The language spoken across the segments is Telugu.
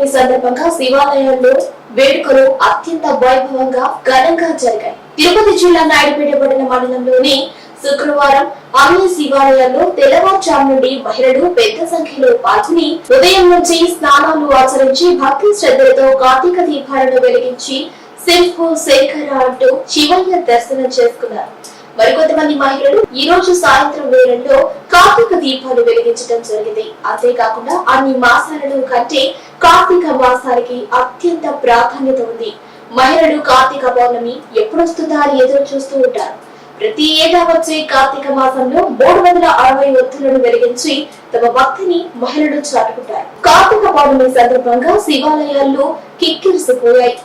పౌర్ణమి సందర్భంగా శివాలయాల్లో వేడుకలు అత్యంత వైభవంగా ఘనంగా జరిగాయి. తిరుపతి జిల్లా నాయుడుపేట పట్టణ మండలంలోని శుక్రవారం అన్ని శివాలయాల్లో తెల్లవారుజాము నుండి మహిళలు పెద్ద సంఖ్యలో పాల్గొని ఉదయం నుంచి స్నానాలు ఆచరించి భక్తి శ్రద్ధలతో కార్తీక దీపాలను వెలిగించి సింహు శేఖర అంటూ శివయ్య దర్శనం చేసుకున్నారు. మరికొంతమంది మహిళలు ఈ రోజు సాయంత్రం వేళల్లో కార్తీక దీపాలు వెలిగించడం జరిగింది. అంతేకాకుండా అన్ని మాసాలను కంటే కార్తీక మాసానికి అత్యంత ప్రాధాన్యత ఉంది. మహిళలు కార్తీక పౌర్ణమి ఎప్పుడొస్తుందా అని ఎదురు చూస్తూ ఉంటారు. ప్రతి ఏటా వచ్చే కార్తీక మాసంలో మూడు వందల అరవై ఒత్తులను వెలిగించి తమ భక్తిని మహిళలు చాటుకుంటారు. కార్తీక పౌర్ణమి సందర్భంగా శివాలయాల్లో కిక్కిరిసిపోయాయి.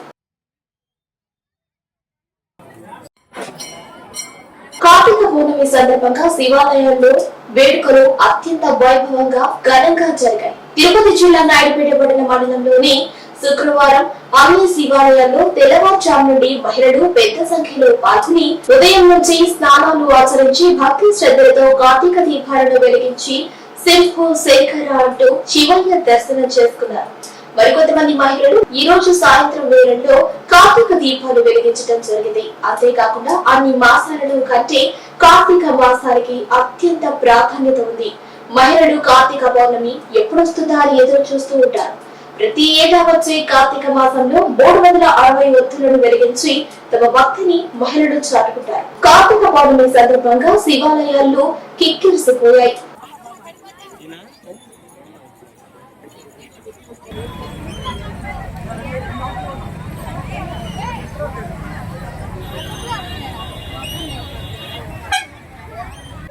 కార్తీక పౌర్ణమి సందర్భంగా శివాలయంలో వేడుకలు అత్యంత వైభవంగా ఘనంగా జరిగాయి. తిరుపతి జిల్లా నాయుడుపేట పట్టణ మండలంలోని శుక్రవారం అన్ని శివాలయాల్లో తెల్లవారుజాము నుండి మహిళలు పెద్ద సంఖ్యలో పాల్గొని ఉదయం నుంచి స్నానాలు ఆచరించి భక్తి శ్రద్ధలతో కార్తీక దీపాలను వెలిగించి సింహు శేఖర అంటూ శివయ్య దర్శనం చేసుకున్నారు. మరికొంతమంది మహిళలు ఈ రోజు సాయంత్రం వేళల్లో కార్తీక దీపాలు వెలిగించడం జరిగింది. అంతేకాకుండా అన్ని మాసాలలో కంటే కార్తీక మాసానికి అత్యంత ప్రాధాన్యత ఉంది. మహిళలు కార్తీక పౌర్ణమి ఎప్పుడొస్తుందా అని ఎదురు చూస్తూ ఉంటారు. ప్రతి ఏటా వచ్చే కార్తీక మాసంలో మూడు వందల అరవై ఒత్తులను వెలిగించి తమ భక్తిని మహిళలు చాటుకుంటారు. కార్తీక పౌర్ణమి సందర్భంగా శివాలయాల్లో కిక్కిరిసిపోయాయి.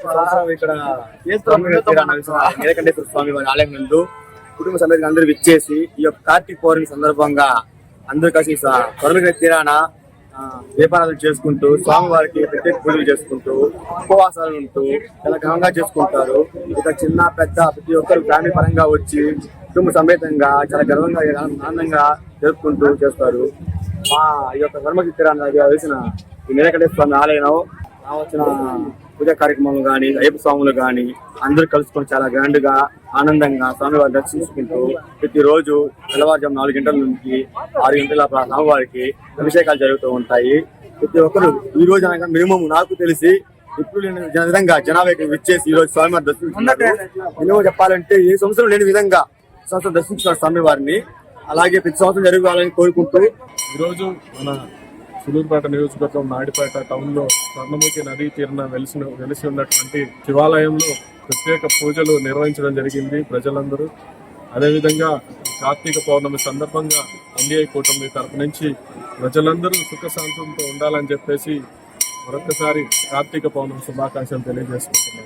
సంవత్సరం ఇక్కడ నీలకంఠేశ్వర స్వామి వారి ఆలయం నందు కుటుంబ సమేతంగా అందరూ విచ్చేసి ఈ యొక్క కార్తీక పౌర్ణమి సందర్భంగా అందరూ కలిసి పరమిక తీరాన ఆ, దీపారాధన చేసుకుంటూ స్వామివారికి ప్రత్యేక పూజలు చేసుకుంటూ ఉపవాసాలు ఉంటూ చాలా ఘనంగా చేసుకుంటారు. ఇక చిన్న పెద్ద ప్రతి ఒక్కరు ఫ్యామిలీ పరంగా వచ్చి కుటుంబ సమేతంగా చాలా గర్వంగా ఆనందంగా జరుపుకుంటూ చేస్తారు. మా ఈ యొక్క ధర్మకి తీరాన వేసిన ఈ నీలకంఠేశ్వర స్వామి ఆలయం రావచ్చిన పూజా కార్యక్రమాలు కానీ అయ్యప్ప స్వాములు కానీ అందరూ కలుసుకొని చాలా గ్రాండ్గా ఆనందంగా స్వామివారిని దర్శించుకుంటూ ప్రతిరోజు తెల్లవారుజాము నాలుగు గంటల నుంచి ఆరు గంటల స్వామివారికి అభిషేకాలు జరుగుతూ ఉంటాయి. ప్రతి ఒక్కరు ఈ రోజు అనగా మినిమం నాకు తెలిసి ఇప్పుడు లేని విధంగా జనాభా విచ్చేసి ఈ రోజు స్వామివారిని దర్శించుకున్నారు. మినిమం చెప్పాలంటే ఏ సంవత్సరం లేని విధంగా సంవత్సరం దర్శించుకున్నారు స్వామివారిని. అలాగే ప్రతి సంవత్సరం జరగాలని కోరుకుంటూ ఈరోజు మన సులూరుపేట నియోజకవర్గం నాయుడుపేట టౌన్లో స్వర్ణముఖి నదీ తీరున వెలిసిన వెలిసి ఉన్నటువంటి శివాలయంలో ప్రత్యేక పూజలు నిర్వహించడం జరిగింది ప్రజలందరూ. అదేవిధంగా కార్తీక పౌర్ణమి సందర్భంగా ఎన్డీఏ కూటమి తరపు నుంచి ప్రజలందరూ సుఖశాంతులతో ఉండాలని చెప్పేసి మరొకసారి కార్తీక పౌర్ణమి శుభాకాంక్షలు తెలియజేసుకుంటున్నాను.